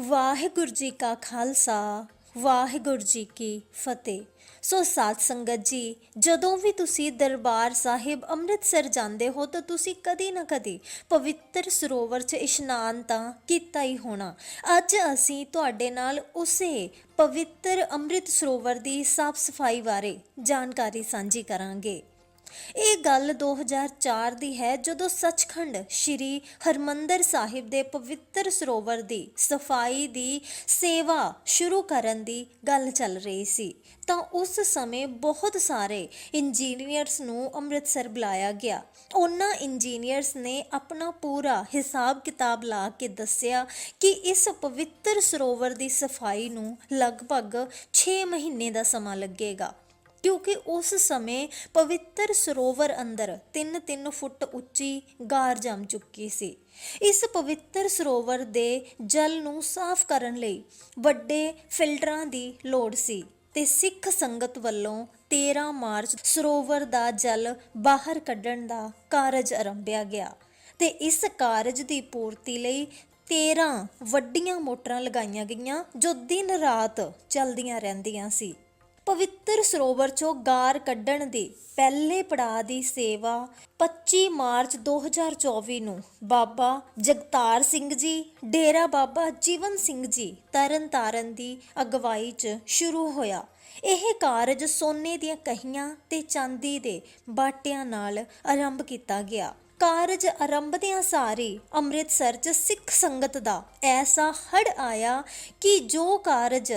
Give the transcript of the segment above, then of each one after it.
ਵਾਹਿਗੁਰੂ ਜੀ ਕਾ ਖਾਲਸਾ, ਵਾਹਿਗੁਰੂ ਜੀ ਕੀ ਫਤਿਹ। ਸੋ ਸਾਧ ਸੰਗਤ ਜੀ, ਜਦੋਂ ਵੀ ਤੁਸੀਂ ਦਰਬਾਰ ਸਾਹਿਬ ਅੰਮ੍ਰਿਤਸਰ ਜਾਂਦੇ ਹੋ, ਤਾਂ ਤੁਸੀਂ ਕਦੀ ਨਾ ਕਦੀ ਪਵਿੱਤਰ ਸਰੋਵਰ 'ਚ ਇਸ਼ਨਾਨ ਤਾਂ ਕੀਤਾ ਹੀ ਹੋਣਾ। ਅੱਜ ਅਸੀਂ ਤੁਹਾਡੇ ਨਾਲ ਉਸੇ ਪਵਿੱਤਰ ਅੰਮ੍ਰਿਤ ਸਰੋਵਰ ਦੀ ਸਾਫ਼ ਸਫ਼ਾਈ ਬਾਰੇ ਜਾਣਕਾਰੀ ਸਾਂਝੀ ਕਰਾਂਗੇ। ਇਹ ਗੱਲ 2004 ਦੀ ਹੈ, ਜਦੋਂ ਸੱਚਖੰਡ ਸ੍ਰੀ ਹਰਮੰਦਰ ਸਾਹਿਬ ਦੇ ਪਵਿੱਤਰ ਸਰੋਵਰ ਦੀ ਸਫ਼ਾਈ ਦੀ ਸੇਵਾ ਸ਼ੁਰੂ ਕਰਨ ਦੀ ਗੱਲ ਚੱਲ ਰਹੀ ਸੀ। ਤਾਂ ਉਸ ਸਮੇਂ ਬਹੁਤ ਸਾਰੇ ਇੰਜੀਨੀਅਰਸ ਨੂੰ ਅੰਮ੍ਰਿਤਸਰ ਬੁਲਾਇਆ ਗਿਆ। ਉਹਨਾਂ ਇੰਜੀਨੀਅਰਸ ਨੇ ਆਪਣਾ ਪੂਰਾ ਹਿਸਾਬ ਕਿਤਾਬ ਲਾ ਕੇ ਦੱਸਿਆ ਕਿ ਇਸ ਪਵਿੱਤਰ ਸਰੋਵਰ ਦੀ ਸਫ਼ਾਈ ਨੂੰ ਲਗਭਗ 6 ਮਹੀਨੇ ਦਾ ਸਮਾਂ ਲੱਗੇਗਾ। ਕਿਉਂਕਿ ਉਸ ਸਮੇਂ ਪਵਿੱਤਰ ਸਰੋਵਰ ਅੰਦਰ 3-3 ਫੁੱਟ ਉੱਚੀ ਗਾਰ ਜੰਮ ਚੁੱਕੀ ਸੀ। ਇਸ ਪਵਿੱਤਰ ਸਰੋਵਰ ਦੇ ਜਲ ਨੂੰ ਸਾਫ਼ ਕਰਨ ਲਈ ਵੱਡੇ ਫਿਲਟਰਾਂ ਦੀ ਲੋੜ ਸੀ ਤੇ ਸਿੱਖ ਸੰਗਤ ਵੱਲੋਂ 13 ਮਾਰਚ ਸਰੋਵਰ ਦਾ ਜਲ ਬਾਹਰ ਕੱਢਣ ਦਾ ਕਾਰਜ ਆਰੰਭਿਆ ਗਿਆ ਤੇ ਇਸ ਕਾਰਜ ਦੀ ਪੂਰਤੀ ਲਈ 13 ਵੱਡੀਆਂ ਮੋਟਰਾਂ ਲਗਾਈਆਂ ਗਈਆਂ ਜੋ ਦਿਨ ਰਾਤ ਚੱਲਦੀਆਂ ਰਹਿੰਦੀਆਂ ਸੀ। ਪਵਿੱਤਰ ਸਰੋਵਰ ਚੋਂ ਗਾਰ ਕੱਢਣ ਦੀ ਪਹਿਲੇ ਪੜਾਅ ਦੀ ਸੇਵਾ 25 ਮਾਰਚ 2024 ਨੂੰ ਬਾਬਾ ਜਗਤਾਰ ਸਿੰਘ ਜੀ, ਡੇਰਾ ਬਾਬਾ ਜੀਵਨ ਸਿੰਘ ਜੀ ਤਰਨਤਾਰਨ ਦੀ ਅਗਵਾਈ 'ਚ ਸ਼ੁਰੂ ਹੋਇਆ। ਇਹ ਕਾਰਜ ਸੋਨੇ ਦੀਆਂ ਕਹੀਆਂ ਤੇ ਚਾਂਦੀ ਦੇ ਬਾਟਿਆਂ ਨਾਲ ਆਰੰਭ ਕੀਤਾ ਗਿਆ। ਕਾਰਜ ਆਰੰਭਦਿਆਂ ਸਾਰੀ ਅੰਮ੍ਰਿਤਸਰ 'ਚ ਸਿੱਖ ਸੰਗਤ ਦਾ ਐਸਾ ਹੜ ਆਇਆ ਕਿ ਜੋ ਕਾਰਜ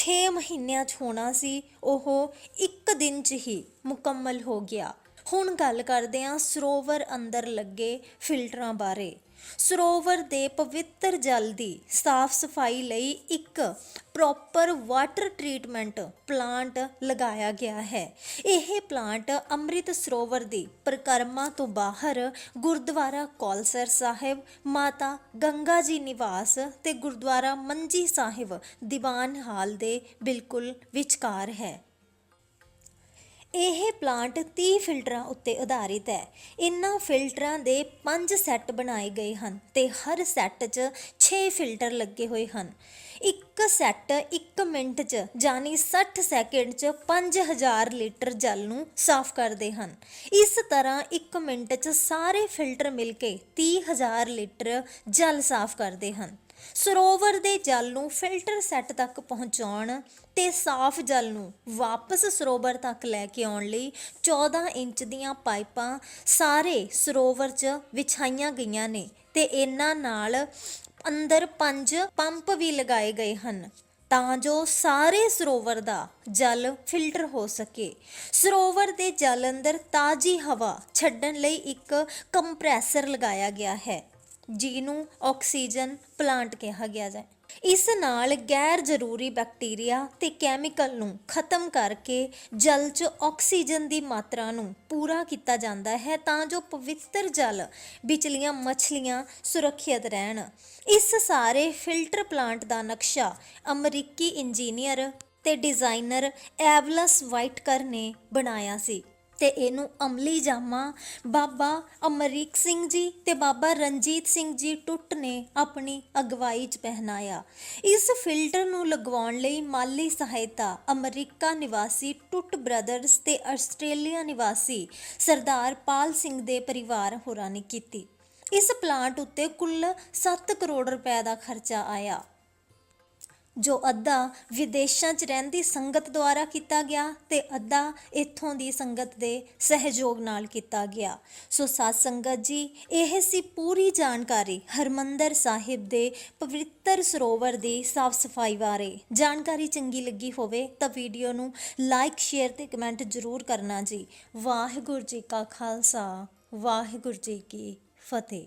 6 ਮਹੀਨਿਆਂ 'ਚ ਹੋਣਾ ਸੀ, ਉਹ ਇੱਕ ਦਿਨ 'ਚ ਹੀ ਮੁਕੰਮਲ ਹੋ ਗਿਆ। ਹੁਣ ਗੱਲ ਕਰਦੇ ਹਾਂ ਸਰੋਵਰ ਅੰਦਰ ਲੱਗੇ ਫਿਲਟਰਾਂ ਬਾਰੇ। ਸਰੋਵਰ ਦੇ ਪਵਿੱਤਰ ਜਲ ਦੀ ਸਾਫ਼ ਸਫ਼ਾਈ ਲਈ ਇੱਕ ਪ੍ਰੋਪਰ ਵਾਟਰ ਟ੍ਰੀਟਮੈਂਟ ਪਲਾਂਟ ਲਗਾਇਆ ਗਿਆ ਹੈ। ਇਹ ਪਲਾਂਟ ਅੰਮ੍ਰਿਤ ਸਰੋਵਰ ਦੀ ਪ੍ਰਕਰਮਾ ਤੋਂ ਬਾਹਰ ਗੁਰਦੁਆਰਾ ਕੌਲਸਰ ਸਾਹਿਬ, ਮਾਤਾ ਗੰਗਾ ਜੀ ਨਿਵਾਸ ਤੇ ਗੁਰਦੁਆਰਾ ਮੰਜੀ ਸਾਹਿਬ ਦੀਵਾਨ ਹਾਲ ਦੇ ਬਿਲਕੁਲ ਵਿਚਕਾਰ ਹੈ। ਇਹ ਪਲਾਂਟ 30 ਫਿਲਟਰਾਂ ਉੱਤੇ ਆਧਾਰਿਤ ਹੈ। ਇਨ੍ਹਾਂ ਫਿਲਟਰਾਂ ਦੇ 5 ਸੈੱਟ ਬਣਾਏ ਗਏ ਹਨ ਤੇ ਹਰ ਸੈੱਟ 'ਚ 6 ਫਿਲਟਰ ਲੱਗੇ ਹੋਏ ਹਨ। ਇੱਕ ਸੈੱਟ 1 ਮਿੰਟ 'ਚ ਯਾਨੀ 60 ਸੈਕਿੰਡ 'ਚ 5000 ਲੀਟਰ ਜਲ ਨੂੰ ਸਾਫ਼ ਕਰਦੇ ਹਨ। ਇਸ ਤਰ੍ਹਾਂ 1 ਮਿੰਟ 'ਚ ਸਾਰੇ ਫਿਲਟਰ ਮਿਲ ਕੇ 30000 ਲੀਟਰ ਜਲ ਸਾਫ਼ ਕਰਦੇ ਹਨ। ਸਰੋਵਰ ਦੇ ਜਲ ਨੂੰ ਫਿਲਟਰ ਸੈੱਟ ਤੱਕ ਪਹੁੰਚਾਉਣ ਤੇ ਸਾਫ਼ ਜਲ ਨੂੰ ਵਾਪਸ ਸਰੋਵਰ ਤੱਕ ਲੈ ਕੇ ਆਉਣ ਲਈ 14 ਇੰਚ ਦੀਆਂ ਪਾਈਪਾਂ ਸਾਰੇ ਸਰੋਵਰ 'ਚ ਵਿਛਾਈਆਂ ਗਈਆਂ ਨੇ ਤੇ ਇਹਨਾਂ ਨਾਲ ਅੰਦਰ ਪੰਜ ਪੰਪ ਵੀ ਲਗਾਏ ਗਏ ਹਨ ਤਾਂ ਜੋ ਸਾਰੇ ਸਰੋਵਰ ਦਾ ਜਲ ਫਿਲਟਰ ਹੋ ਸਕੇ। ਸਰੋਵਰ ਦੇ ਜਲ ਅੰਦਰ ਤਾਜ਼ੀ ਹਵਾ ਛੱਡਣ ਲਈ ਇੱਕ ਕੰਪਰੈਸਰ ਲਗਾਇਆ ਗਿਆ ਹੈ। ਜਿਹਨੂੰ ਆਕਸੀਜਨ ਪਲਾਂਟ ਕਿਹਾ ਗਿਆ ਹੈ। ਇਸ ਨਾਲ ਗੈਰ ਜ਼ਰੂਰੀ ਬੈਕਟੀਰੀਆ ਤੇ ਕੈਮੀਕਲ ਨੂੰ ਖਤਮ ਕਰਕੇ ਜਲ 'ਚ ਆਕਸੀਜਨ ਦੀ ਮਾਤਰਾ ਨੂੰ ਪੂਰਾ ਕੀਤਾ ਜਾਂਦਾ ਹੈ ਤਾਂ ਜੋ ਪਵਿੱਤਰ ਜਲ ਵਿਚਲੀਆਂ ਮੱਛਲੀਆਂ ਸੁਰੱਖਿਅਤ ਰਹਿਣ। ਇਸ ਸਾਰੇ ਫਿਲਟਰ ਪਲਾਂਟ ਦਾ ਨਕਸ਼ਾ ਅਮਰੀਕੀ ਇੰਜੀਨੀਅਰ ਤੇ ਡਿਜ਼ਾਈਨਰ ਐਵਲਸ ਵਾਈਟਕਰ ਨੇ ਬਣਾਇਆ ਸੀ। ਤੇ ਇਹਨੂੰ ਅਮਲੀ ਜਾਮਾ ਬਾਬਾ ਅਮਰੀਕ ਸਿੰਘ ਜੀ ਤੇ ਬਾਬਾ ਰਣਜੀਤ ਸਿੰਘ ਜੀ ਟੁੱਟ ਨੇ ਆਪਣੀ ਅਗਵਾਈ 'ਚ ਪਹਿਨਾਇਆ। ਇਸ ਫਿਲਟਰ ਨੂੰ ਲਗਵਾਉਣ ਲਈ ਮਾਲੀ ਸਹਾਇਤਾ ਅਮਰੀਕਾ ਨਿਵਾਸੀ ਟੁੱਟ ਬ੍ਰਦਰਸ ਤੇ ਆਸਟ੍ਰੇਲੀਆ ਨਿਵਾਸੀ ਸਰਦਾਰ ਪਾਲ ਸਿੰਘ ਦੇ ਪਰਿਵਾਰ ਹੋਰਾਂ ਨੇ ਕੀਤੀ। ਇਸ ਪਲਾਂਟ ਉੱਤੇ ਕੁੱਲ 7 ਕਰੋੜ ਰੁਪਏ ਦਾ ਖਰਚਾ ਆਇਆ। ਜੋ ਅੱਧਾ ਵਿਦੇਸ਼ਾਂ 'ਚ ਰਹਿੰਦੀ ਸੰਗਤ ਦੁਆਰਾ ਕੀਤਾ ਗਿਆ ਤੇ ਅੱਧਾ ਇੱਥੋਂ ਦੀ ਸੰਗਤ ਦੇ ਸਹਿਯੋਗ ਨਾਲ ਕੀਤਾ ਗਿਆ। ਸੋ ਸਾਧ ਸੰਗਤ ਜੀ, ਇਹ ਸੀ ਪੂਰੀ ਜਾਣਕਾਰੀ ਹਰਮੰਦਰ ਸਾਹਿਬ ਦੇ ਪਵਿੱਤਰ ਸਰੋਵਰ ਦੀ ਸਾਫ਼ ਸਫ਼ਾਈ ਬਾਰੇ। ਜਾਣਕਾਰੀ ਚੰਗੀ ਲੱਗੀ ਹੋਵੇ ਤਾਂ ਵੀਡੀਓ ਨੂੰ ਲਾਈਕ, ਸ਼ੇਅਰ ਤੇ ਕਮੈਂਟ ਜ਼ਰੂਰ ਕਰਨਾ ਜੀ। ਵਾਹਿਗੁਰੂ ਜੀ ਕਾ ਖਾਲਸਾ, ਵਾਹਿਗੁਰੂ ਜੀ ਕੀ ਫਤਿਹ।